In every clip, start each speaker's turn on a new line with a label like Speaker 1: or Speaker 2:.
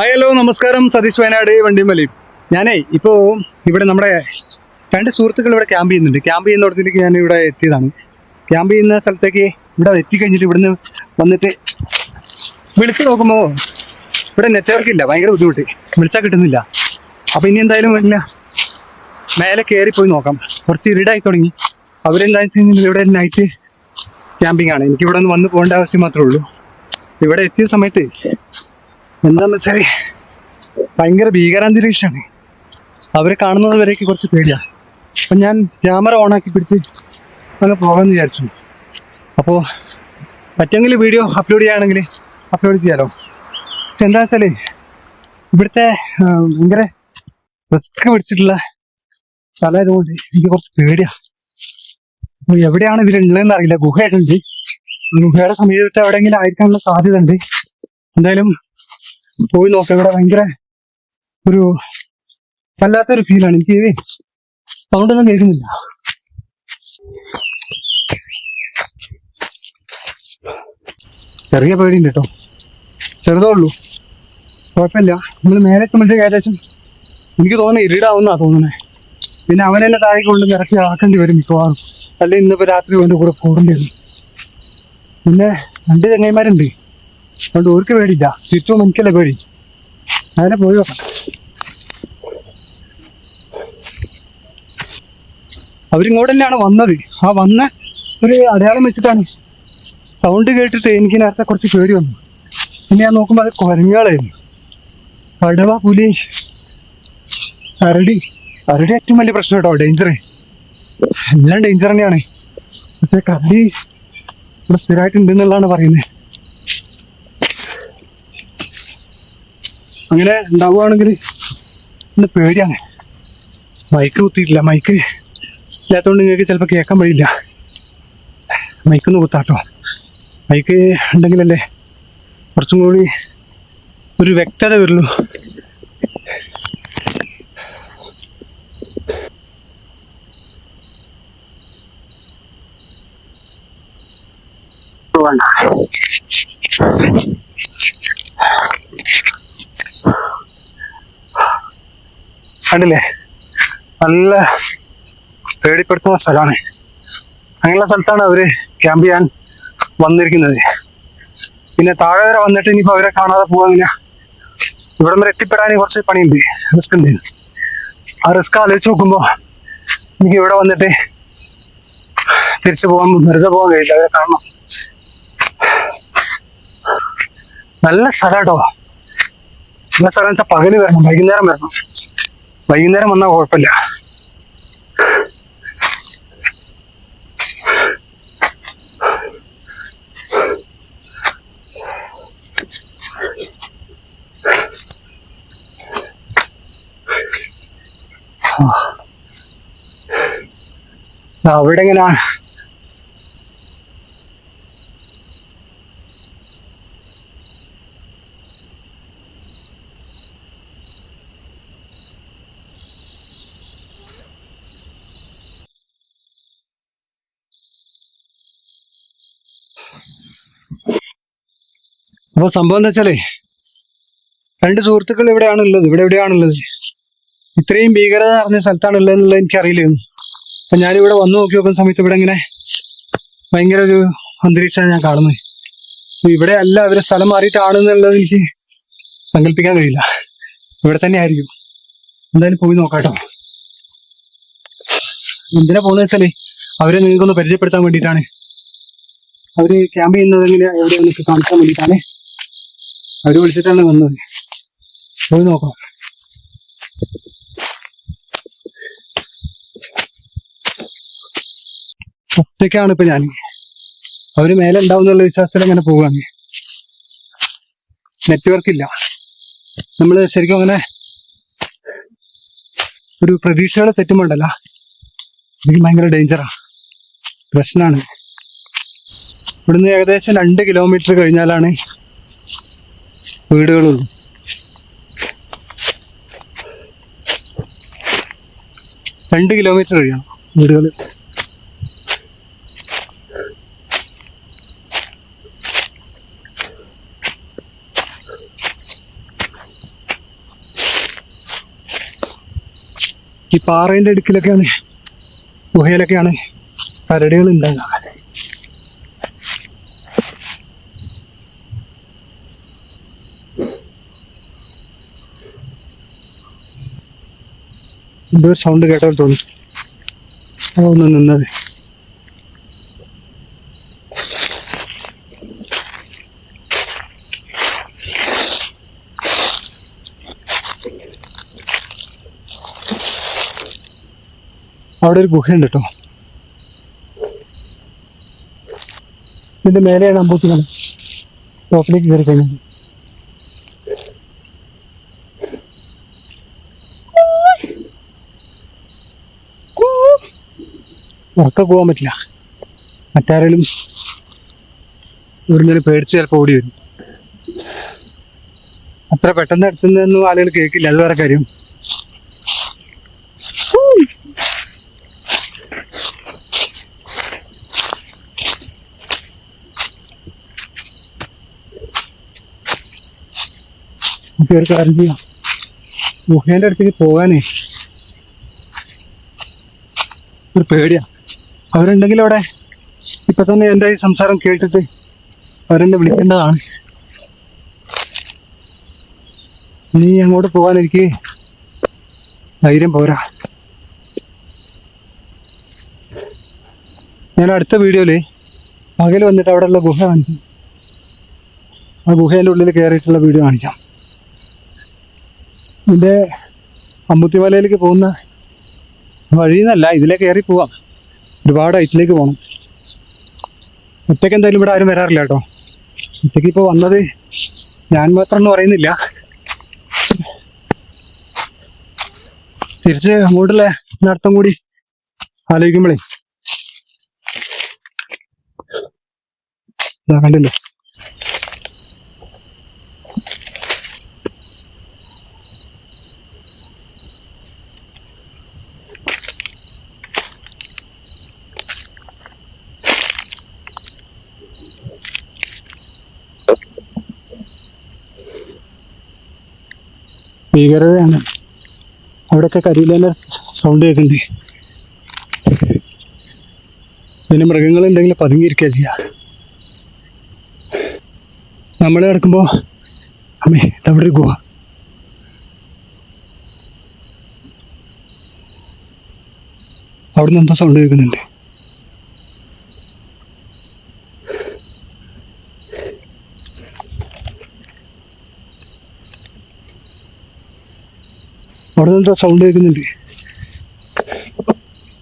Speaker 1: Hi hello നമസ്കാരം. സതീഷ് വയനാട് വണ്ടിമലി. ഞാനേ ഇപ്പോൾ ഇവിടെ നമ്മുടെ രണ്ട് സുഹൃത്തുക്കൾ ഇവിടെ ക്യാമ്പ് ചെയ്യുന്നുണ്ട്. ക്യാമ്പ് ചെയ്യുന്നിടത്തേക്ക് ഞാൻ ഇവിടെ എത്തിയതാണ്. ക്യാമ്പ് ചെയ്യുന്ന സ്ഥലത്തേക്ക് ഇവിടെ എത്തിക്കഴിഞ്ഞിട്ട് ഇവിടുന്ന് വന്നിട്ട് വിളിച്ചു നോക്കുമ്പോൾ ഇവിടെ നെറ്റ്വർക്ക് ഇല്ല. ഭയങ്കര ബുദ്ധിമുട്ട്. വിളിച്ചാൽ കിട്ടുന്നില്ല. അപ്പോൾ ഇനി എന്തായാലും ഇല്ല. മേലെ കയറി പോയി നോക്കാം. കുറച്ച് ഇരുടായി തുടങ്ങി. അവരെന്താ വെച്ച് കഴിഞ്ഞാൽ ഇവിടെ നൈറ്റ് ക്യാമ്പിംഗ് ആണ്. എനിക്ക് ഇവിടെ നിന്ന് വന്ന് പോകേണ്ട ആവശ്യം മാത്രമേ ഉള്ളൂ. ഇവിടെ എത്തിയ സമയത്ത് എന്താന്ന് വെച്ചാൽ ഭയങ്കര ഭീകരാന്തരീക്ഷമാണ് അവരെ കാണുന്നത് വരെയൊക്കെ കുറച്ച് പേടിയാ. അപ്പം ഞാൻ ക്യാമറ ഓണാക്കി പിടിച്ച് അങ്ങ് പോകാമെന്ന് വിചാരിച്ചു. അപ്പോൾ പറ്റുമെങ്കിൽ വീഡിയോ അപ്ലോഡ് ചെയ്യുകയാണെങ്കിൽ അപ്ലോഡ് ചെയ്യാലോ. പക്ഷെ എന്താ വെച്ചാൽ ഇവിടുത്തെ ഭയങ്കര റിസ്ക് പിടിച്ചിട്ടുള്ള സ്ഥലമായതുകൊണ്ട് എനിക്ക് കുറച്ച് പേടിയാ. അപ്പൊ എവിടെയാണ് ഇവരുള്ളതെന്ന് അറിയില്ല. ഗുഹയൊക്കെ ഉണ്ട്. ഗുഹയുടെ സമീപത്ത് എവിടെയെങ്കിലും ആയിരിക്കാനുള്ള സാധ്യത ഉണ്ട് എന്തായാലും പോയി നോക്കാം ഇവിടെ ഭയങ്കര ഒരു വല്ലാത്തൊരു ഫീലാണ് എനിക്ക് സൗണ്ടൊന്നും കേൾക്കുന്നില്ല. ചെറിയ പേടിയുണ്ട് കേട്ടോ. ചെറുതേ ഉള്ളൂ. കുഴപ്പമില്ല. നമ്മൾ മേലെ എത്തുമ്പോഴത്തേക്ക് ഏകദേശം എനിക്ക് തോന്നുന്നു ഇരുടാവുന്നാ തോന്നണേ പിന്നെ അവൻ എന്നെ താഴേക്ക് കൊണ്ട് ഇറക്കി ആക്കേണ്ടി വരും മിക്കവാറും. അല്ലെങ്കിൽ ഇന്നിപ്പോ രാത്രി അവന്റെ കൂടെ പോകേണ്ടി വരും. പിന്നെ രണ്ട് ചങ്ങായിമാരുണ്ട്. അതുകൊണ്ട് ഓർക്ക് പേടിയില്ല. ചുറ്റും എനിക്കല്ലേ പേടി. അങ്ങനെ പോയി നോക്കാം. അവരിങ്ങോട്ട് തന്നെയാണ് വന്നത്. ആ വന്ന ഒരു അടയാളം വെച്ചിട്ടാണ്. സൗണ്ട് കേട്ടിട്ട് എനിക്ക് നേരത്തെ കുറച്ച് പേടി വന്നു. പിന്നെ ഞാൻ നോക്കുമ്പോൾ അത് കുരങ്ങുകളായിരുന്നു. കടുവ പുലി അരടി അരടി ഏറ്റവും വലിയ പ്രശ്നം കേട്ടോ ഡേഞ്ചർ എല്ലാം ഡേഞ്ചർ തന്നെയാണ്. പക്ഷേ കരടി ഇവിടെ സ്ഥിരമായിട്ടുണ്ട് എന്നുള്ളതാണ് പറയുന്നത്. അങ്ങനെ ഉണ്ടാവുകയാണെങ്കിൽ ഇന്ന് പേടിയാണ്. മൈക്ക് കുത്തിയിട്ടില്ല മൈക്ക് ഇല്ലാത്തതുകൊണ്ട് നിങ്ങൾക്ക് ചിലപ്പോൾ കേൾക്കാൻ വഴിയില്ല. മൈക്കൊന്ന് കുത്താട്ടോ. മൈക്ക് ഉണ്ടെങ്കിലല്ലേ കുറച്ചും കൂടി ഒരു വ്യക്തത വരുള്ളൂ. വേണ്ട. കണ്ടില്ലേ? നല്ല പേടിപ്പെടുത്തുന്ന സ്ഥലമാണ്. അങ്ങനെയുള്ള സ്ഥലത്താണ് അവർ ക്യാമ്പ് ചെയ്യാൻ വന്നിരിക്കുന്നത്. പിന്നെ താഴെ വരെ വന്നിട്ട് ഇനിയിപ്പോ അവരെ കാണാതെ പോവാ ഇവിടെ വരെ എത്തിപ്പെടാൻ കുറച്ച് പണിയുണ്ട്. റിസ്ക് ഉണ്ട്. ആ റിസ്ക് ആലോചിച്ച് നോക്കുമ്പോ എനിക്ക് ഇവിടെ വന്നിട്ട് തിരിച്ചു പോകാൻ വെറുതെ പോകാൻ കഴിയില്ല. അവരെ കാണണം. നല്ല സ്ഥലം കേട്ടോ. നല്ല സ്ഥലം വെച്ചാൽ പകൽ വരണം. വൈകുന്നേരം വരണം. വൈകുന്നേരം വന്നാൽ കുഴപ്പമില്ല അവിടെ എങ്ങനെയാ അപ്പൊ സംഭവം എന്താ വെച്ചാലേ രണ്ട് സുഹൃത്തുക്കൾ ഇവിടെയാണ് ഉള്ളത്. ഇവിടെ എവിടെയാണുള്ളത് ഇത്രയും ഭീകരത നിറഞ്ഞ സ്ഥലത്താണ് ഉള്ളത് എന്നുള്ളത് എനിക്ക് അപ്പം ഞാനിവിടെ വന്നു നോക്കി നോക്കുന്ന സമയത്ത് ഇവിടെ ഇങ്ങനെ ഭയങ്കര ഒരു അന്തരീക്ഷമാണ് ഞാൻ കാണുന്നത്. ഇവിടെ അല്ല അവരെ സ്ഥലം മാറിയിട്ടാണെന്നുള്ളത് എനിക്ക് സങ്കല്പിക്കാൻ കഴിയില്ല. ഇവിടെ തന്നെ ആയിരിക്കും. എന്തായാലും പോയി നോക്കാട്ടോ. എന്തിനാ പോകുന്നത് വെച്ചാലേ അവരെ നിങ്ങൾക്കൊന്ന് പരിചയപ്പെടുത്താൻ വേണ്ടിയിട്ടാണ്. അവർ ക്യാമ്പ് ചെയ്യുന്നത് എങ്ങനെയാ? എവിടെയാണെന്നൊക്കെ കാണിക്കാൻ വേണ്ടിയിട്ടാണ്. അവർ വിളിച്ചിട്ടാണ് വന്നത്. പോയി നോക്കാം. ഒറ്റയ്ക്കാണ് ഇപ്പൊ ഞാൻ അവർ മേലെ ഉണ്ടാവും എന്നുള്ള വിശ്വാസത്തിൽ അങ്ങനെ പോവാണ്. നെറ്റ്വർക്ക് ഇല്ല. നമ്മൾ ശരിക്കും അങ്ങനെ ഒരു പ്രതീക്ഷകളെ തെറ്റുമ്പോണ്ടല്ല. എനിക്ക് ഭയങ്കര ഡേഞ്ചറാ പ്രശ്നമാണ് ഇവിടുന്ന് ഏകദേശം രണ്ട് കിലോമീറ്റർ കഴിഞ്ഞാലാണ് വീടുകളുള്ളൂ രണ്ട് കിലോമീറ്റർ കഴിയണം വീടുകൾ ഈ പാറേന്റെ അടുക്കിലൊക്കെയാണ് ഗുഹയിലൊക്കെയാണ് കരടികൾ ഉണ്ടാകുക എന്തോ സൗണ്ട് കേട്ടോ തോന്നി. അതൊന്ന് നിന്നത് അവിടെ ഒരു ഗുഹയുണ്ട് കേട്ടോ. ഇതിന്റെ മേലെയാണ് അമ്പൂത്തികൾ ടോപ്പിലേക്ക് കയറി കഴിഞ്ഞത് ഉറക്ക പോകാൻ പറ്റില്ല. മറ്റാരെങ്കിലും ഇവിടുന്ന് പേടിച്ച് ചിലപ്പോൾ ഓടി വരും. അത്ര പെട്ടെന്ന് എടുത്തുന്നൊന്നും ആളുകൾ കേൾക്കില്ല. അത് വേറെ കാര്യം. ഗുഹേന്റെ അടുത്തേക്ക് പോകാനേ. ഒരു പേടിയാ. അവരുണ്ടെങ്കിൽ അവിടെ ഇപ്പൊ തന്നെ എന്റെ ഈ സംസാരം കേട്ടിട്ട് അവരെന്നെ വിളിക്കേണ്ടതാണ്. ഇനി അങ്ങോട്ട് പോകാൻ എനിക്ക് ധൈര്യം പോരാ. ഞാൻ അടുത്ത വീഡിയോയിൽ പകൽ വന്നിട്ട് അവിടെയുള്ള ഗുഹ കാണിക്കും. ആ ഗുഹേന്റെ ഉള്ളിൽ കയറിയിട്ടുള്ള വീഡിയോ കാണിക്കാം. ഇതിന്റെ അമ്പത്തിമലയിലേക്ക് പോകുന്ന വഴിയെന്നല്ല ഇതിലേക്ക് കയറി പോവാം. ഒരുപാട് ഐറ്റിലേക്ക് പോകണം ഒറ്റയ്ക്ക് എന്തായാലും ഇവിടെ ആരും വരാറില്ല കേട്ടോ. ഒറ്റയ്ക്ക് ഇപ്പോൾ വന്നത് ഞാൻ മാത്രം എന്ന് പറയുന്നില്ല. തിരിച്ച് അങ്ങോട്ടുള്ള നടത്തം കൂടി ആലോചിക്കുമ്പോഴേ കണ്ടില്ലേ? ഭീകരതയാണ്. അവിടെയൊക്കെ കരിയിലെ സൗണ്ട് കേൾക്കണ്ടേ? പിന്നെ മൃഗങ്ങളുണ്ടെങ്കിൽ പതുങ്ങിയിരിക്കുക ചെയ്യുക നമ്മൾ കിടക്കുമ്പോൾ അമ്മേ അവിടെ ഒരു ഗുഹ. അവിടുന്ന് എന്താ സൗണ്ട് കേൾക്കുന്നുണ്ട്? അവിടെ നിന്ന് സൗണ്ട് കേൾക്കുന്നുണ്ട്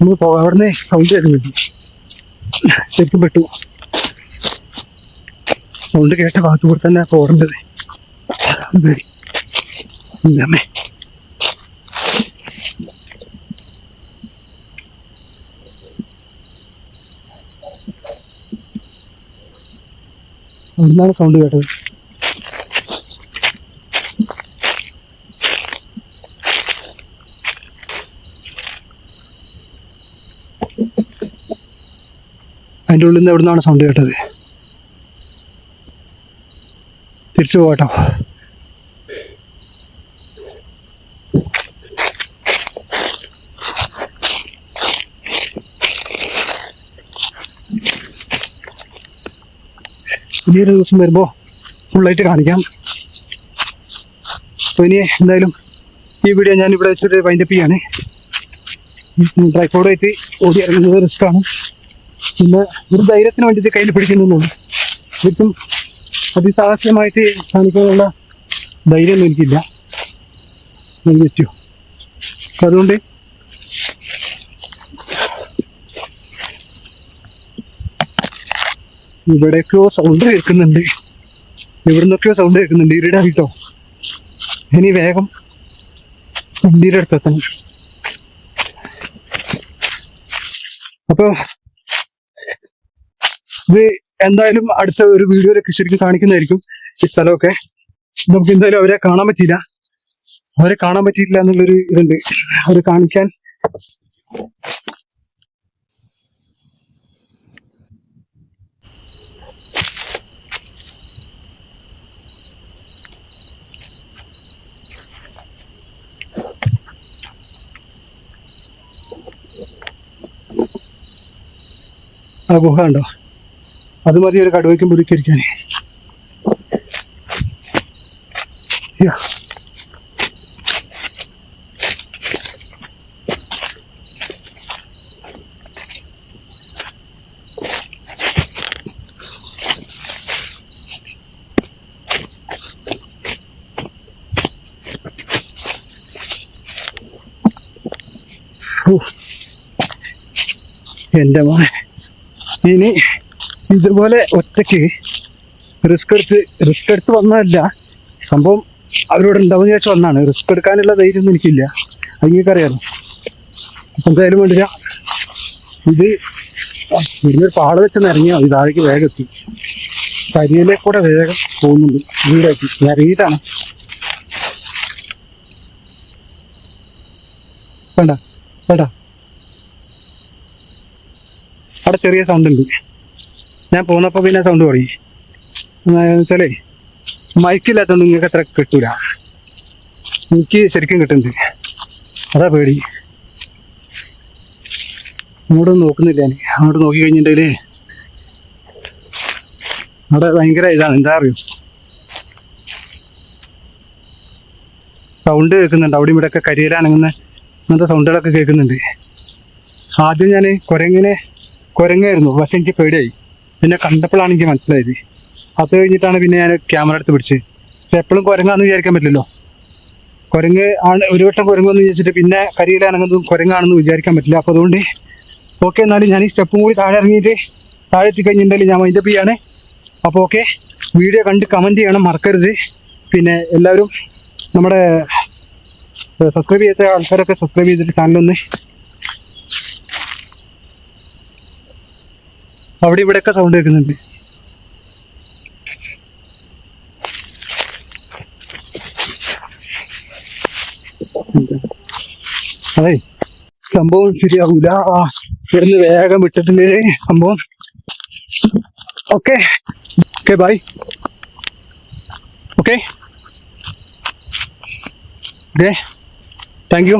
Speaker 1: നമുക്ക് പോകാം അവിടെ നിന്ന് സൗണ്ട് കേൾക്കുന്നുണ്ട് ശരിക്കും പെട്ടു. സൗണ്ട് കേട്ട ഭാഗത്തു കൂടെ തന്നെ പോകേണ്ടത് അമ്മേ. അവിടുന്നാണ് സൗണ്ട് കേട്ടത്. അതിന്റെ ഉള്ളിൽ നിന്ന് എവിടുന്നാണ് സൗണ്ട് കേട്ടത്? തിരിച്ചു പോകട്ടോ. ഇനിയൊരു ദിവസം വരുമ്പോൾ ഫുള്ളായിട്ട് കാണിക്കാം. അപ്പോൾ ഇനി എന്തായാലും ഈ വീഡിയോ ഞാൻ വെച്ചിട്ട് വൈൻഡപ്പ് ചെയ്യാണ്. ട്രൈപ്പോഡായിട്ട് ഓടി ഇറങ്ങുന്നത് റിസ്ക്കാണ് പിന്നെ ഒരു ധൈര്യത്തിന് വേണ്ടിയിട്ട് കയ്യിൽ പിടിക്കുന്നുണ്ട്. ശരിക്കും അതിസാഹസ്യമായിട്ട് കാണിക്കാനുള്ള ധൈര്യമൊന്നും എനിക്കില്ല. അതുകൊണ്ട് ഇവിടെയൊക്കെയോ സൗണ്ട് കേൾക്കുന്നുണ്ട്. ഇവിടുന്നൊക്കെയോ സൗണ്ട് കേൾക്കുന്നുണ്ട്. ഇരുടായിട്ടോ ഇനി വേഗം വണ്ടിയുടെ അടുത്തെത്തണം. അപ്പൊ ഇത് എന്തായാലും അടുത്ത ഒരു വീഡിയോയിലൊക്കെ ശരിക്കും കാണിക്കുന്നതായിരിക്കും ഈ സ്ഥലമൊക്കെ. നമുക്ക് എന്തായാലും അവരെ കാണാൻ പറ്റിയില്ല. അവരെ കാണാൻ പറ്റിയില്ല എന്നുള്ളൊരു ഇതുണ്ട്. അവരെ കാണിക്കാൻ ആ ഗുഹ ഉണ്ടോ അത് മതി ഒരു കടുവയ്ക്കും പിടിക്കിരിക്കാൻ എന്റെ മോനെ. ഇനി ഇതുപോലെ ഒറ്റയ്ക്ക് റിസ്ക് എടുത്ത് റിസ്ക് എടുത്ത് വന്നതല്ല. സംഭവം അവരോട് ഉണ്ടാവും ചോദിച്ചു വന്നാണ്. റിസ്ക് എടുക്കാനുള്ള ധൈര്യം ഒന്നും എനിക്കില്ല. അത് നിങ്ങൾക്കറിയാലോ അപ്പം എന്തായാലും വേണ്ടില്ല ഇത് ഇവിടുന്നൊരു പാള വെച്ച് ഇറങ്ങിയാൽ മതി. താഴേക്ക് വേഗം എത്തി. കരിയിലെ കൂടെ വേഗം പോകുന്നുണ്ട്. വീടാക്കി. ഇറങ്ങിയിട്ടാണ്. വേണ്ട വേണ്ട. അവിടെ ചെറിയ സൗണ്ട് ഉണ്ട്. ഞാൻ പോന്നപ്പോൾ പിന്നെ സൗണ്ട് തുടങ്ങി വെച്ചാലേ മൈക്കില്ലാത്തതുകൊണ്ട് നിങ്ങൾക്ക് അത്ര കിട്ടൂല. എനിക്ക് ശരിക്കും കിട്ടുന്നുണ്ട് അതാ പേടി. അങ്ങോട്ടൊന്നും നോക്കുന്നില്ല ഞാൻ. അങ്ങോട്ട് നോക്കി കഴിഞ്ഞിട്ടുണ്ടെങ്കിൽ അവിടെ ഭയങ്കര ഇതാണ്. എന്താ അറിയോ? സൗണ്ട് കേൾക്കുന്നുണ്ട്. അവിടെ ഇവിടെ ഒക്കെ കരിയിലാണങ്ങുന്ന അങ്ങനത്തെ സൗണ്ടുകളൊക്കെ കേൾക്കുന്നുണ്ട്. ആദ്യം ഞാൻ കുരങ്ങിനെ കുരങ്ങായിരുന്നു പക്ഷെ എനിക്ക് പേടിയായി. പിന്നെ കണ്ടപ്പോഴാണ് എനിക്ക് മനസ്സിലായത്. അത് കഴിഞ്ഞിട്ടാണ് പിന്നെ ഞാൻ ക്യാമറ എടുത്ത് പിടിച്ച് പക്ഷെ എപ്പോഴും കുരങ്ങാന്ന് വിചാരിക്കാൻ പറ്റില്ലല്ലോ. കുരങ്ങ് ആണ് ഒരു വട്ടം കുരങ്ങെന്ന് വിചാരിച്ചിട്ട് പിന്നെ കരിയിലാണെങ്കിൽ കുരങ്ങാണെന്ന് വിചാരിക്കാൻ പറ്റില്ല. അപ്പോൾ അതുകൊണ്ട് ഓക്കെ എന്നാലും ഞാൻ ഈ സ്റ്റെപ്പും കൂടി താഴെ ഇറങ്ങിയിട്ട് താഴെ എത്തിക്കഴിഞ്ഞിട്ടുണ്ടെങ്കിൽ ഞാൻ മൈൻഡപ്പ് ചെയ്യാണ്. അപ്പോൾ ഓക്കെ വീഡിയോ കണ്ട് കമന്റ് ചെയ്യണം മറക്കരുത്. പിന്നെ എല്ലാവരും നമ്മുടെ സബ്സ്ക്രൈബ് ചെയ്ത ആൾക്കാരൊക്കെ സബ്സ്ക്രൈബ് ചെയ്തിട്ട് ചാനലൊന്ന് അവിടെ ഇവിടെയൊക്കെ സൗണ്ട് കേൾക്കുന്നുണ്ട്. അതെ സംഭവം ശരിയാവൂല. ഇവിടുന്ന് വേഗം വിട്ടിട്ടില്ലേ സംഭവം. Okay. Okay bye okay. Okay. Thank you